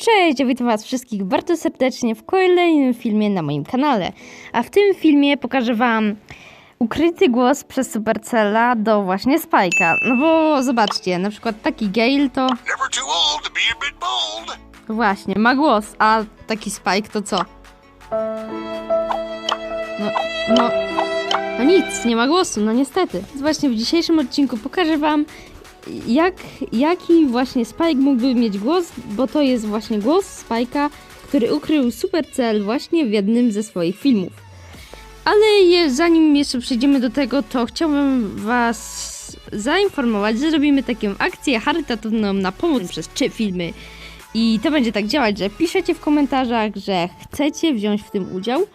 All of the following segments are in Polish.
Cześć, witam was wszystkich bardzo serdecznie w kolejnym filmie na moim kanale. A w tym filmie pokażę wam ukryty głos przez Supercella do właśnie Spike'a. No bo zobaczcie, na przykład taki Gale to właśnie ma głos, a taki Spike to co? No, no, no nic, nie ma głosu, no niestety. Więc właśnie w dzisiejszym odcinku pokażę wam jak, jaki właśnie Spike mógłby mieć głos, bo to jest właśnie głos Spike'a, który ukrył Supercell właśnie w jednym ze swoich filmów. Ale je, zanim jeszcze przejdziemy do tego, to chciałbym was zainformować, że robimy taką akcję charytatywną na pomoc przez trzy filmy. I to będzie tak działać, że piszecie w komentarzach, że chcecie wziąć w tym udział,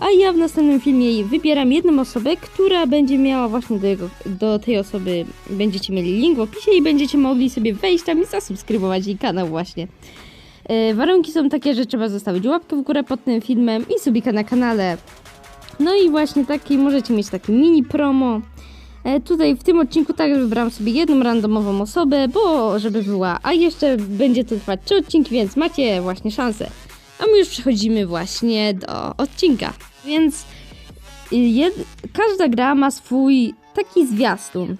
a ja w następnym filmie wybieram jedną osobę, która będzie miała właśnie do, jego, do tej osoby, będziecie mieli link w opisie i będziecie mogli sobie wejść tam i zasubskrybować jej kanał właśnie. E, warunki są takie, że trzeba zostawić łapkę w górę pod tym filmem i subika na kanale. No i właśnie taki, możecie mieć taki mini promo. E, tutaj w tym odcinku także wybrałam sobie jedną randomową osobę, bo żeby była, a jeszcze będzie to trwać trzy odcinki, więc macie właśnie szansę. A my już przechodzimy właśnie do odcinka. Więc y, jed, każda gra ma swój taki zwiastun.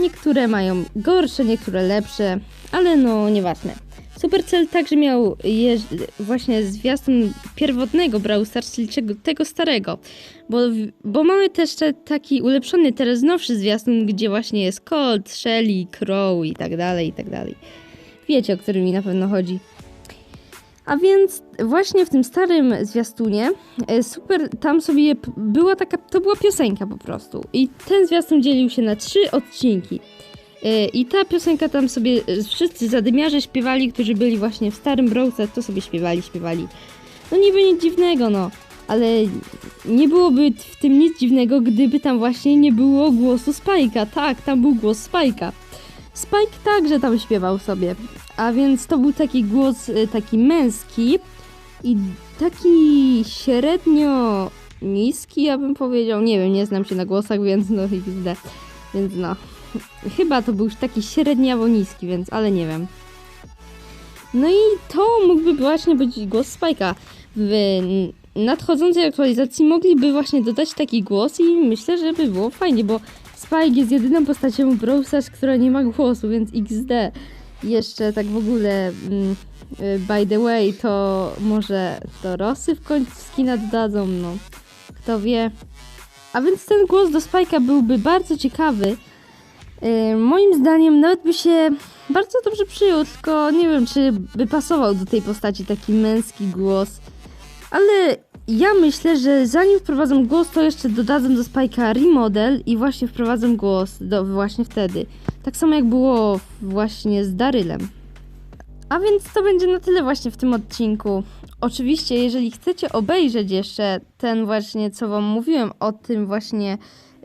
Niektóre mają gorsze, niektóre lepsze, ale no nieważne. Supercell także miał właśnie zwiastun pierwotnego Brawl Stars, czyli tego starego. Bo, bo mamy też taki ulepszony, teraz nowszy zwiastun, gdzie właśnie jest Colt, Shelly, Crow i tak dalej, i tak dalej. Wiecie, o którym mi na pewno chodzi. A więc właśnie w tym starym zwiastunie e, super tam sobie była taka, to była piosenka po prostu. I ten zwiastun dzielił się na trzy odcinki. E, I ta piosenka tam sobie e, wszyscy zadymiarze śpiewali, którzy byli właśnie w starym Browse, to sobie śpiewali, śpiewali. No niby nic dziwnego, no. Ale nie byłoby w tym nic dziwnego, gdyby tam właśnie nie było głosu Spajka. Tak, tam był głos Spajka. Spike także tam śpiewał sobie. A więc to był taki głos y, taki męski i taki średnio niski, ja bym powiedział. Nie wiem, nie znam się na głosach, więc no XD. Więc no. Chyba to był już taki średniawo niski, więc ale nie wiem. No i to mógłby właśnie być głos Spike'a. W nadchodzącej aktualizacji mogliby właśnie dodać taki głos i myślę, że by było fajnie, bo Spike jest jedyną postacią Stars, która nie ma głosu, więc XD. Jeszcze tak w ogóle, mm, y, by the way, to może to Rosy w końcu skina dodadzą, no. Kto wie. A więc ten głos do Spike'a byłby bardzo ciekawy. Y, moim zdaniem nawet by się bardzo dobrze przyjął, tylko nie wiem, czy by pasował do tej postaci taki męski głos. Ale ja myślę, że zanim wprowadzą głos, to jeszcze dodadzą do Spike'a remodel i właśnie wprowadzą głos do, właśnie wtedy. Tak samo jak było właśnie z Darylem. A więc to będzie na tyle właśnie w tym odcinku. Oczywiście, jeżeli chcecie obejrzeć jeszcze ten właśnie, co wam mówiłem o tym właśnie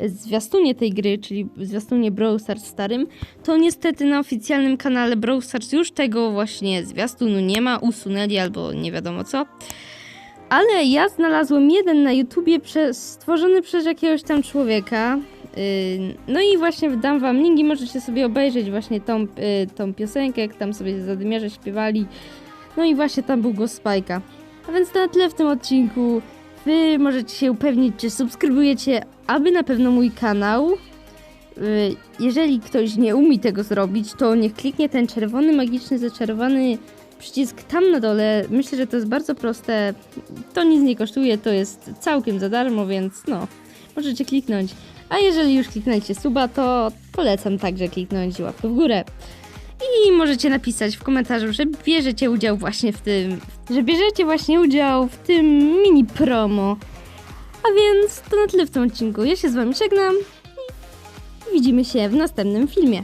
zwiastunie tej gry, czyli zwiastunie Brawl Stars starym, to niestety na oficjalnym kanale Brawl Stars już tego właśnie zwiastunu nie ma, usunęli albo nie wiadomo co. Ale ja znalazłem jeden na YouTubie stworzony przez jakiegoś tam człowieka. Yy, no i właśnie dam wam link i możecie sobie obejrzeć właśnie tą, yy, tą piosenkę, jak tam sobie zadymiarze śpiewali. No i właśnie tam był głos Spajka. A więc to na tyle w tym odcinku. Wy możecie się upewnić, czy subskrybujecie, aby na pewno mój kanał. Yy, jeżeli ktoś nie umie tego zrobić, to niech kliknie ten czerwony, magiczny, zaczarowany przycisk tam na dole. Myślę, że to jest bardzo proste. To nic nie kosztuje, to jest całkiem za darmo, więc no, możecie kliknąć. A jeżeli już kliknęcie suba, to polecam także kliknąć łapkę w górę. I możecie napisać w komentarzu, że bierzecie udział właśnie w tym, że bierzecie właśnie udział w tym mini promo. A więc to na tyle w tym odcinku. Ja się z wami żegnam i widzimy się w następnym filmie.